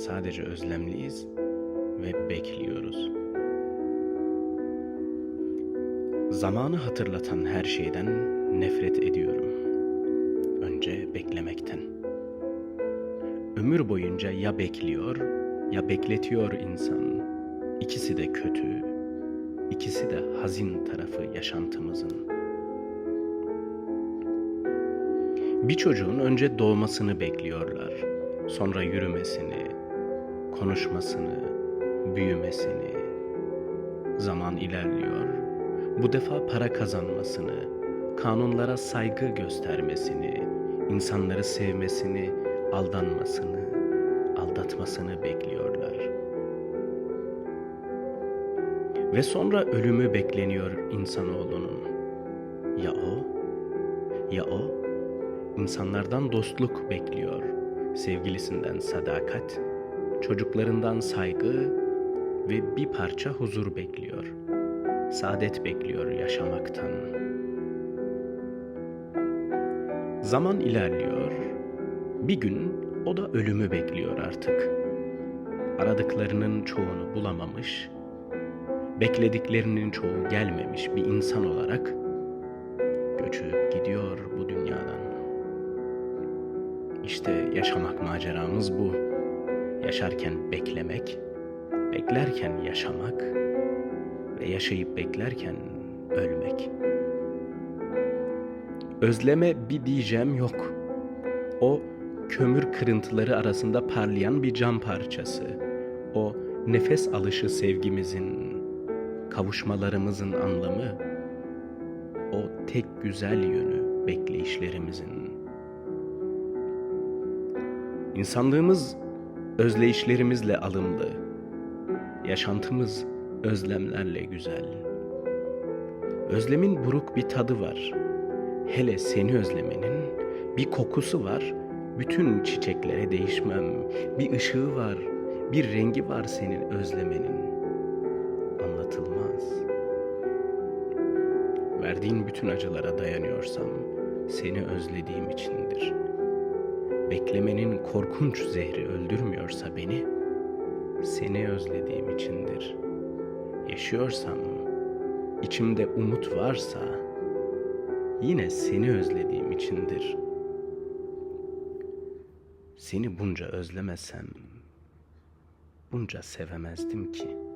Sadece özlemliyiz ve bekliyoruz. Zamanı hatırlatan her şeyden nefret ediyorum. Önce beklemekten. Ömür boyunca ya bekliyor ya bekletiyor insan. İkisi de kötü. İkisi de hazin tarafı yaşantımızın. Bir çocuğun önce doğmasını bekliyorlar. Sonra yürümesini, konuşmasını, büyümesini. Zaman ilerliyor. Bu defa para kazanmasını, kanunlara saygı göstermesini, insanları sevmesini, aldanmasını, aldatmasını bekliyorlar. Ve sonra ölümü bekleniyor insanoğlunun. Ya o? Ya o? İnsanlardan dostluk bekliyor, sevgilisinden sadakat, çocuklarından saygı ve bir parça huzur bekliyor. Saadet bekliyor yaşamaktan. Zaman ilerliyor. Bir gün o da ölümü bekliyor artık. Aradıklarının çoğunu bulamamış, beklediklerinin çoğu gelmemiş bir insan olarak göçüp gidiyor bu dünyadan. İşte yaşamak maceramız bu. Yaşarken beklemek, beklerken yaşamak ve yaşayıp beklerken ölmek. Özleme bir diyeceğim yok. O kömür kırıntıları arasında parlayan bir cam parçası. O nefes alışı sevgimizin, kavuşmalarımızın anlamı. O tek güzel yönü bekleyişlerimizin. İnsanlığımız özleyişlerimizle alımlı. Yaşantımız özlemlerle güzel. Özlemin buruk bir tadı var. Hele seni özlemenin bir kokusu var. Bütün çiçeklere değişmem. Bir ışığı var. Bir rengi var senin özlemenin. Anlatılmaz. Verdiğin bütün acılara dayanıyorsam seni özlediğim içindir. Beklemenin korkunç zehri öldürmüyorsa beni seni özlediğim içindir. Yaşıyorsam, içimde umut varsa yine seni özlediğim içindir. Seni bunca özlemesem bunca sevemezdim ki.''